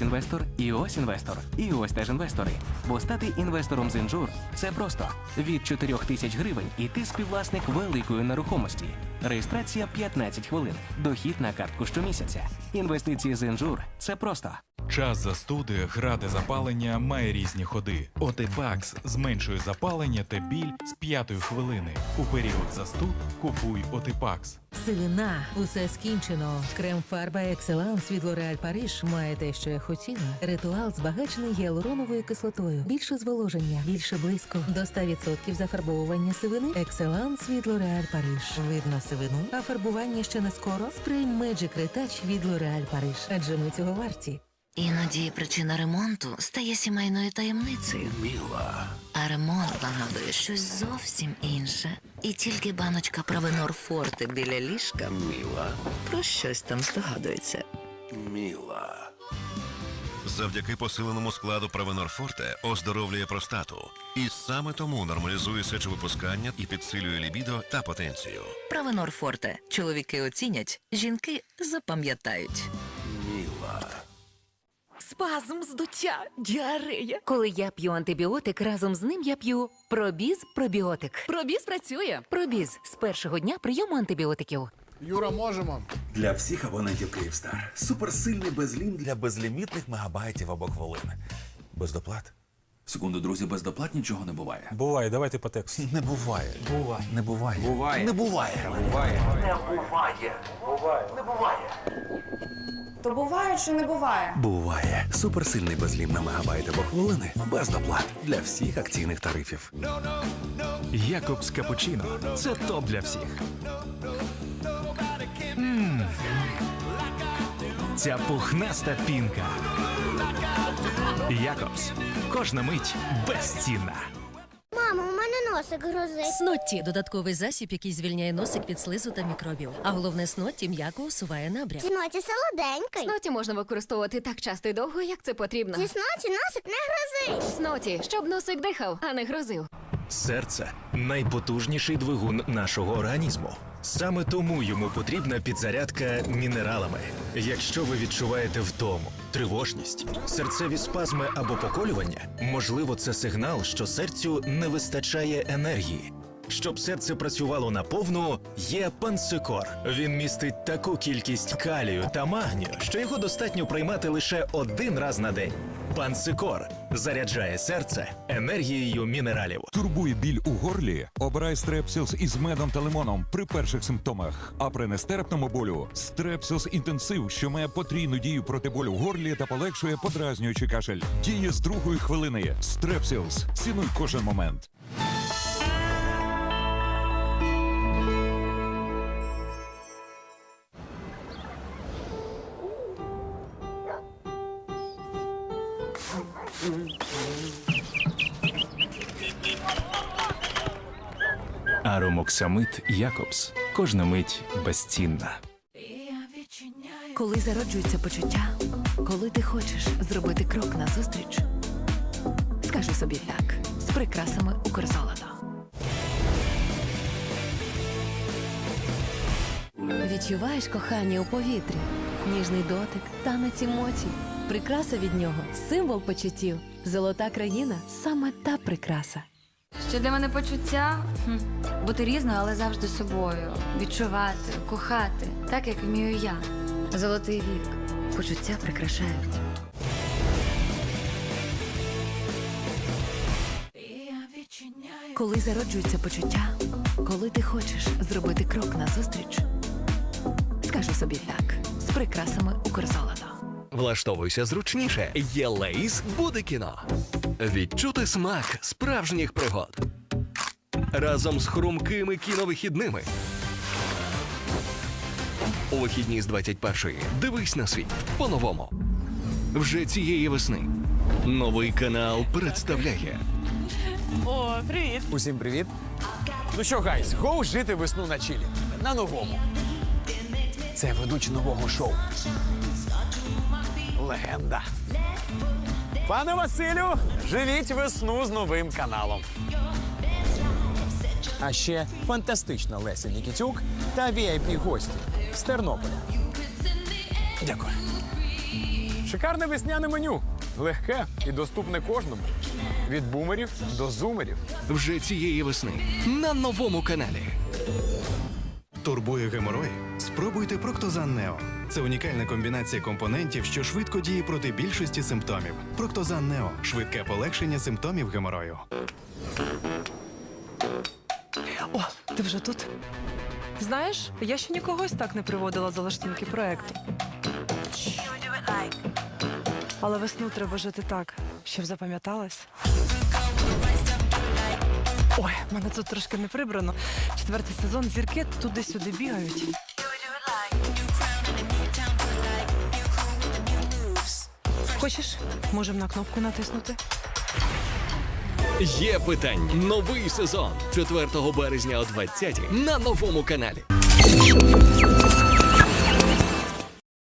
інвестор, і ось інвестор, і ось теж інвестори. Бо стати інвестором з інжур це просто від 4 тисяч гривень і ти співвласник великої нерухомості. Реєстрація 15 хвилин. Дохід на картку щомісяця. Інвестиції з інжур це просто. Час застуди, гради запалення має різні ходи. Отипакс зменшує запалення та біль з п'ятої хвилини. У період застуд купуй Отипакс. Сивина, усе скінчено. Крем фарба Екселанс від L'Oréal Париж має те, що я хотіла. Ритуал збагачений гіалуроновою кислотою. Більше зволоження, більше блиску. До 100% зафарбовування сивини. Екселанс від L'Oréal Париж. Видно сивину, а фарбування ще не скоро. Спрей Magic Retouch від L'Oréal Париж. Адже ми цього варті. Іноді причина ремонту стає сімейною таємницею. Міла, А ремонт нагадує щось зовсім інше. І тільки баночка Провенор Форте біля ліжка міла, про щось там здогадується. міла. Завдяки посиленому складу Провенор Форте оздоровлює простату. І саме тому нормалізує сечовипускання і підсилює лібідо та потенцію. Провенор Форте. Чоловіки оцінять, жінки запам'ятають. Міла. Спазм, здуття, діарея. Коли я п'ю антибіотик, разом з ним я п'ю пробіз пробіотик. Пробіз працює. Пробіз з першого дня прийому антибіотиків. Юра, можемо. Для всіх абонентів Київстар. Суперсильний безлім для безлімітних мегабайтів або хвилин. Без доплат. Секунду, друзі, без доплат нічого не буває. Буває, давайте по тексту. Не буває. Буває. Не буває. Буває. Не буває. Буває. Не буває. Не буває То буває чи не буває? Буває. Суперсильний безлім на мегабайт або хвилини. Без доплат. Для всіх акційних тарифів. Якобс Капучино це топ для всіх. Ця пухнаста пінка. Якобс. Кожна мить безцінна. Мамо, у мене носик грозить. Снотті додатковий засіб, який звільняє носик від слизу та мікробів. А головне снотті м'яко усуває набряк. Сноті солоденький. Сноті можна використовувати так часто і довго, як це потрібно. Зі сноті носик не грозить. Сноті, щоб носик дихав, а не грозив. Серце найпотужніший двигун нашого організму. Саме тому йому потрібна підзарядка мінералами. Якщо ви відчуваєте втому, тривожність, серцеві спазми або поколювання, можливо, це сигнал, що серцю не вистачає енергії. Щоб серце працювало наповну, є пансикор. Він містить таку кількість калію та магнію, що його достатньо приймати лише один раз на день. Пансикор заряджає серце енергією мінералів. Турбує біль у горлі? Обирай стрепсілс із медом та лимоном при перших симптомах. А при нестерпному болю стрепсілс інтенсив, що має потрійну дію проти болю в горлі та полегшує подразнюючий кашель. Діє з другої хвилини. Стрепсілс. Цінуй кожен момент. Аромоксамит Якобс. Кожна мить безцінна. Коли зароджується почуття, коли ти хочеш зробити крок назустріч, скажи собі так з прикрасами Укрзолото. Відчуваєш кохання у повітрі, ніжний дотик, танець емоцій. Прикраса від нього символ почуттів. Золота країна саме та прикраса. Що для мене почуття? Хм. Бути різною, але завжди собою. Відчувати, кохати, так як вмію я. Золотий вік. Почуття прикрашають. Коли зароджується почуття, коли ти хочеш зробити крок назустріч, скажи собі так з прикрасами Укрзолото. Влаштовуйся зручніше. Є Лейс буде кіно. Відчути смак справжніх пригод. Разом з хрумкими кіновихідними. У вихідні з 21-ї дивись на світ по-новому. Вже цієї весни. Новий канал представляє О, привіт. Усім привіт. Ну що, гайс, гоу жити весну на чилі. На новому. Це ведучий нового шоу. Легенда. Пане Василю, живіть весну з новим каналом. А ще фантастична Леся Нікітюк та vip гості з Тернополя. Дякую. Шикарне весняне меню. Легке і доступне кожному. Від бумерів до зумерів. Вже цієї весни на новому каналі. Турбує геморой? Спробуйте Проктозан Нео. Це унікальна комбінація компонентів, що швидко діє проти більшості симптомів. Проктозан Нео швидке полегшення симптомів геморою. О, ти вже тут? Знаєш, я ще нікогось так не приводила за лаштунки проекту. Але весну треба жити так, щоб запам'яталась. Ой, в мене тут трошки не прибрано. Четвертий сезон зірки туди-сюди бігають. Хочеш, можемо на кнопку натиснути? Є питання. Новий сезон 4 березня о 20 на новому каналі.